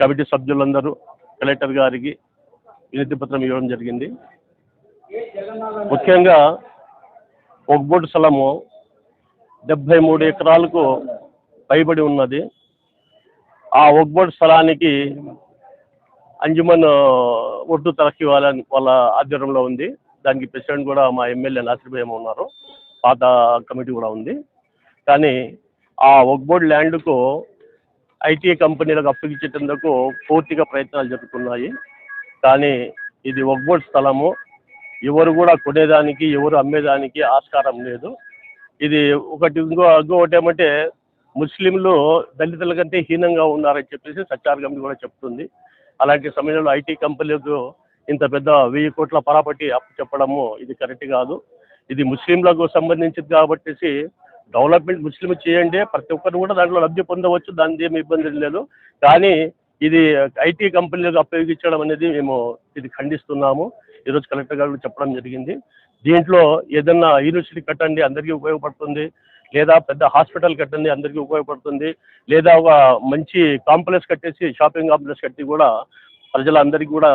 Committee సభ్యులందరూ collector గారికి వినతి పత్రం ఇవ్వడం జరిగింది. ముఖ్యంగా ఒగ్బోటు స్థలము డెబ్బై మూడు ఎకరాలకు పైబడి ఉన్నది. ఆ ఒగ్బోటు స్థలానికి అంజుమన్ ఒడ్డు తరఖీ వాళ్ళ వాళ్ళ ఆధ్వర్యంలో ఉంది. దానికి ప్రెసిడెంట్ కూడా మా ఎమ్మెల్యే నాసిర్భయం ఉన్నారు. పాత కమిటీ కూడా ఉంది. కానీ ఆ ఒగ్బోడ్ ల్యాండ్కు ఐటీ కంపెనీలకు అప్పగించేందుకు పూర్తిగా ప్రయత్నాలు జరుగుతున్నాయి. కానీ ఇది ఒగ్బోడ్ స్థలము. ఎవరు కూడా కొనేదానికి ఎవరు అమ్మేదానికి ఆస్కారం లేదు. ఇది ఒకటి ఇంకో ఇంకొకటి ఏమంటే ముస్లింలు దళితుల కంటే హీనంగా ఉన్నారని చెప్పేసి సత్యార్ కమిటీ కూడా చెప్తుంది. అలాంటి సమయంలో ఐటీ కంపెనీలకు ఇంత పెద్ద వెయ్యి కోట్ల పరాపట్టి అప్పు చెప్పడము ఇది కరెక్ట్ కాదు. ఇది ముస్లింలకు సంబంధించింది కాబట్టి డెవలప్మెంట్ ముస్లిం చేయండి ప్రతి ఒక్కరు కూడా దాంట్లో లబ్ధి పొందవచ్చు దాని ఏమి ఇబ్బంది లేదు. కానీ ఇది ఐటీ కంపెనీలకు ఉపయోగించడం అనేది మేము ఇది ఖండిస్తున్నాము. ఈరోజు కలెక్టర్ గారు చెప్పడం జరిగింది. దీంట్లో ఏదన్నా యూనివర్సిటీ కట్టండి అందరికీ ఉపయోగపడుతుంది. లేదా పెద్ద హాస్పిటల్ కట్టండి అందరికీ ఉపయోగపడుతుంది. లేదా ఒక మంచి కాంప్లెక్స్ కట్టేసి షాపింగ్ కాంప్లెక్స్ కట్టి కూడా ప్రజలందరికీ కూడా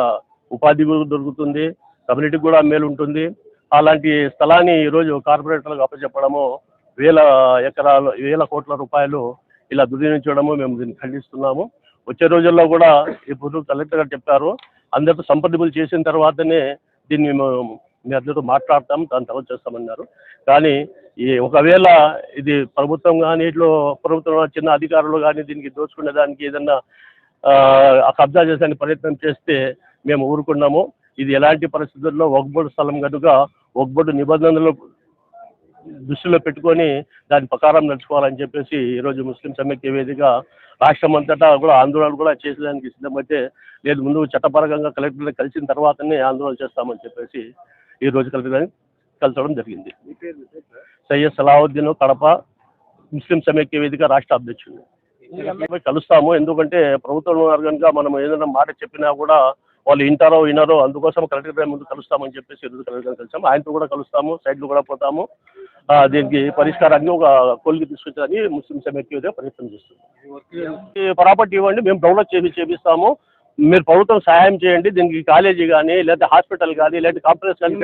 ఉపాధి దొరుకుతుంది. కమ్యూనిటీకి కూడా మేలు ఉంటుంది అలాంటి స్థలాన్ని ఈరోజు కార్పొరేటర్లకు అప్పచెప్పడము వేల ఎకరాలు వేల కోట్ల రూపాయలు ఇలా దుర్వినియోగించడము మేము దీన్ని ఖండిస్తున్నాము. వచ్చే రోజుల్లో కూడా ఇప్పుడు కలెక్టర్ గారు చెప్పారు అందరితో సంప్రదింపులు చేసిన తర్వాతనే దీన్ని మేము మీ అందరితో మాట్లాడతాం దాని తర్వాత చేస్తామన్నారు. కానీ ఈ ఒకవేళ ఇది ప్రభుత్వం కానీ ఇట్లో ప్రభుత్వం చిన్న అధికారులు కానీ దీనికి దోచుకునే దానికి ఏదన్నా కబ్జా చేసే ప్రయత్నం చేస్తే మేము ఊరుకున్నాము. ఇది ఎలాంటి పరిస్థితుల్లో ఒగ్బోడు స్థలం కనుక ఒగ్బోడు నిబంధనలు దృష్టిలో పెట్టుకొని దాని ప్రకారం నడుచుకోవాలని చెప్పేసి ఈరోజు ముస్లిం సమైక్య వేదిక రాష్ట్రం అంతటా కూడా ఆందోళన కూడా చేసేదానికి సిద్ధమైతే లేదు ముందు చట్టపరంగా కలెక్టర్ని కలిసిన తర్వాతనే ఆందోళన చేస్తామని చెప్పేసి ఈ రోజు కలెక్టర్ కలచడం జరిగింది. సయ్యద్ సలావుద్దీన్ కడప ముస్లిం సమైక్య వేదిక రాష్ట్ర అధ్యక్షుడు. కలుస్తాము ఎందుకంటే ప్రభుత్వం ఉన్నారు కనుక మనం ఏదైనా మాట చెప్పినా కూడా వాళ్ళు వింటారో వినరో అందుకోసం కలెక్టర్ ముందు కలుస్తామని చెప్పేసి ఈరోజు కలెక్టర్ కలిసాము. ఆయనతో కూడా కలుస్తాము సైడ్లో కూడా పోతాము. దీనికి పరిష్కారాన్ని ఒక కొలికి తీసుకొచ్చారని ముస్లిం సమైక్య వేదిక ప్రయత్నం చేస్తుంది. ప్రాపర్టీ ఇవ్వండి మేము డెవలప్ చేసి చేపిస్తాము. మీరు ప్రభుత్వం సహాయం చేయండి దీనికి కాలేజీ కానీ లేదా హాస్పిటల్ కానీ లేదా కాంప్లెక్స్ కానీ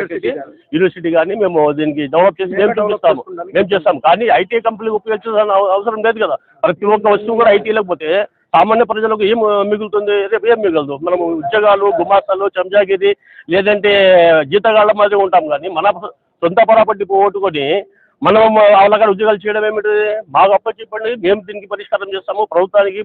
యూనివర్సిటీ కానీ. మేము దీనికి డెవలప్ చేసి మేము చూపిస్తాము. మేము చేస్తాం కానీ ఐటీ కంపెనీకి ఉపయోగించాల్సిన అవ- అవసరం లేదు కదా. ప్రతి ఒక్క వస్తువు కూడా ఐటీ లేకపోతే సామాన్య ప్రజలకు ఏం మిగులుతుంది? రేపు ఏం మిగలదు? మనం ఉద్యోగాలు గుమాస్తాలు చంజాగిరి లేదంటే జీతగాళ్ళ మాదిరి ఉంటాం కానీ మన సొంత పరాపట్టి పోగొట్టుకొని మనం వాళ్ళ ఉద్యోగాలు చేయడం ఏమిటి? మాకు అప్పచెప్పండి మేము దీనికి పరిష్కారం చేస్తాము ప్రభుత్వానికి